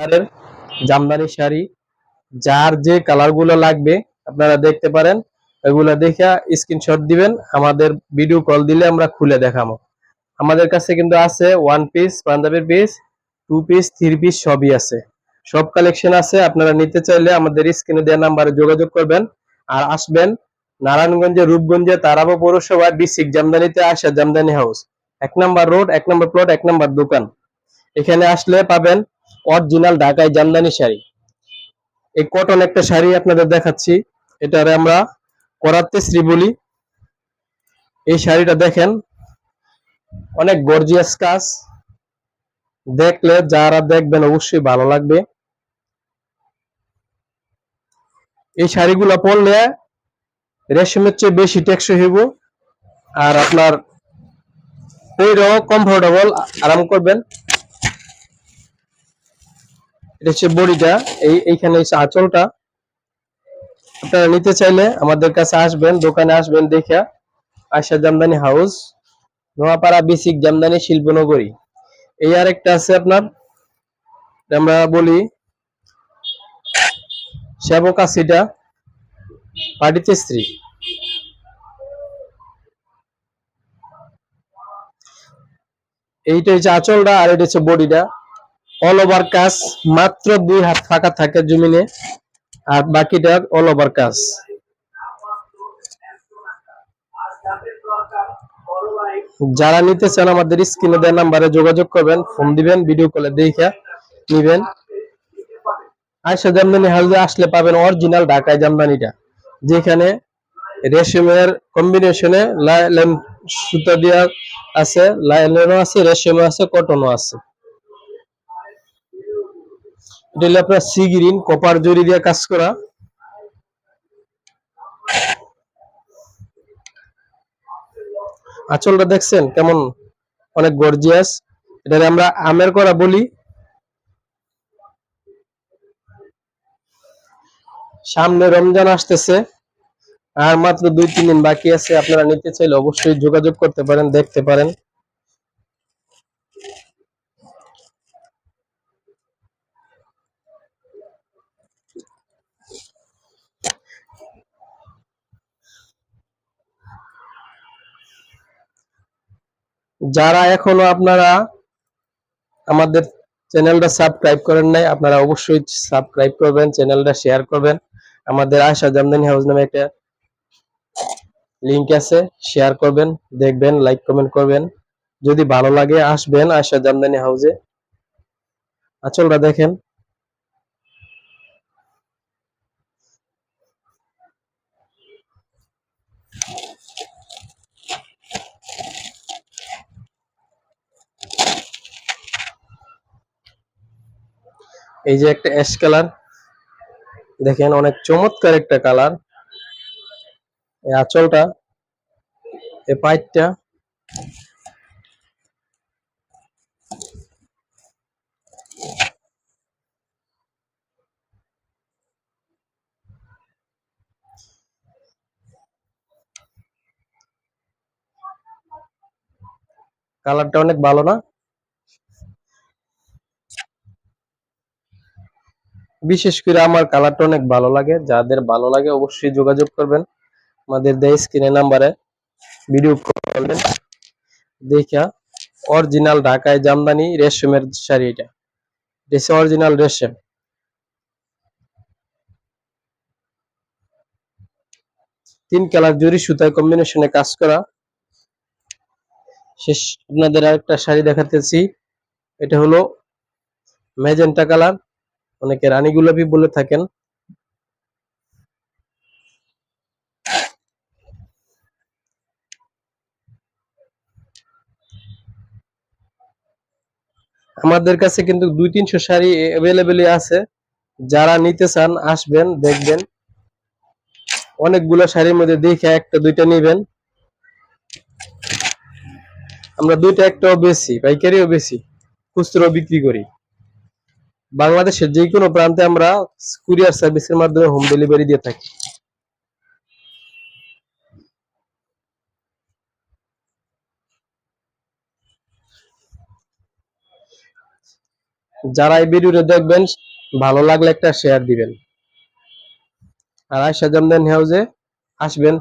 কালারের জামদানি শাড়ি। যার যে কালারগুলো লাগবে, আপনারা দেখতে পারেন। এগুলো দেখে স্ক্রিনশট দিবেন। আমাদের ভিডিও কল দিলে আমরা খুলে দেখাবো। আমাদের কাছে কিন্তু আছে ওয়ান পিস পাঞ্জাবের piece two piece three piece সবই আছে। সব কালেকশন আছে। আপনারা নিতে চাইলে আমাদের স্ক্রিনে দেওয়া নাম্বারে যোগাযোগ করবেন আর আসবেন নারায়ণগঞ্জে, রূপগঞ্জে, তারাবো পৌরসভা ডিস্ট্রিক্ট জামদানিতে আসা জামদানি হাউস এক নাম্বার রোড এক নাম্বার প্লট এক নাম্বার দোকান। এখানে আসলে পাবেন অরিজিনাল ঢাকায় জামদানি শাড়ি। এই কটন একটা শাড়ি আপনাদের দেখাচ্ছি। এটারে আমরা করাতে শ্রী বলি। এই শাড়িটা দেখেন, অনেক গর্জিয়াস কাজ। দেখলে যারা দেখবেন অবশ্যই ভালো লাগবে। এই শাড়িগুলো পরলে রেশমের চেয়ে বেশি টেকসই হইব আর আপনার পরেও কমফোর্টেবল আরাম করবেন। এটা হচ্ছে বড়িটা। এই, এইখানে হচ্ছে আঁচলটা। আপনারা নিতে চাইলে আমাদের কাছে আসবেন, দোকানে আসবেন দেখে। আশা জামদানি হাউস, নোয়াপাড়া বিসিক জামদানি শিল্পনগরী। এই আর একটা আছে আপনার আমরা বলি সেবক কাশিটা পাটিতে স্ত্রী। এইটা হচ্ছে আঁচলটা আর এটা হচ্ছে বডিটা। অল ওভার কাজ মাত্র দুই হাত ফাঁকা থাকে জমিনে, আর বাকিটা অল ওভার কাজ যারা নিতে চান আমাদের স্ক্রিনে দেওয়া নাম্বারে যোগাযোগ করবেন, ফোন দিবেন ভিডিও কলে দেখে নিবেন। আয়সা জামদানি হাউসে আসলে পাবেন অরিজিনাল ঢাকায় জামদানিটা, যেখানে রেশমের কম্বিনেশনে লাইন সুতা দেওয়া আছে, লাইনেরও আছে রেশমও আছে কটনও আছে। এটা আপনার সি গ্রিন, কপার জরি দিয়ে কাজ করা। আঁচলটা দেখছেন কেমন? অনেক গর্জিয়াস এটারে আমরা আমের করা বলি। সামনে রমজান আসতেছে। আর মাত্র দুই তিন দিন বাকি আছে। আপনারা নিতে চাইলে অবশ্যই যোগাযোগ করতে পারেন, দেখতে পারেন। যারা এখনও আপনারা আমাদের চ্যানেলটা সাবস্ক্রাইব করেন নাই, আপনারা অবশ্যই সাবস্ক্রাইব করবেন, চ্যানেলটা শেয়ার করবেন। আমাদের আশা জামদানি হাউস নামে একটা লিংক আছে শেয়ার করবেন, দেখবেন লাইক কমেন্ট করবেন। যদি ভালো লাগে, আসবেন আশা জামদানি হাউসে আচলটা দেখেন। এই যে একটা অ্যাশ কালার দেখেন অনেক চমৎকার একটা কালার এই আঁচলটা, এই পাইটটা কালারটা অনেক ভালো না? বিশেষ করে আমার কালারটা অনেক ভালো লাগে। যাদের ভালো লাগে অবশ্যই যোগাযোগ করবেন। আমাদের দেয় স্ক্রিনে নাম্বারে ভিডিও করবেন। দেখা অরিজিনাল ঢাকায় জামদানি রেশমের শাড়ি এটা। এটা অরিজিনাল রেশম। তিন কালার জরি সুতায় কম্বিনেশনে কাজ করা। শেষ আপনাদের আরেকটা শাড়ি দেখাতেছি। এটা হলো মেজেন্টা কালার অনেকে রানী গোলাপি বলে থাকেন। আমাদের কাছে কিন্তু দুই তিনশো শাড়ি অ্যাভেলেবেলই আছে। যারা নিতে চান, আসবেন, দেখবেন। অনেকগুলো শাড়ির মধ্যে দেখে একটা, দুইটা নিবেন। আমরা দুইটা একটাও বেশি পাইকারিও বেশি খুচরো বিক্রি করি। বাংলাদেশের যে কোনো প্রান্তে আমরা কুরিয়ার সার্ভিসের মাধ্যমে হোম ডেলিভারি দিয়ে থাকি। যারা এই ভিডিওটা দেখবেন, ভালো লাগলে একটা শেয়ার দিবেন। আর আয়সা জামদানি হাউসে আসবেন।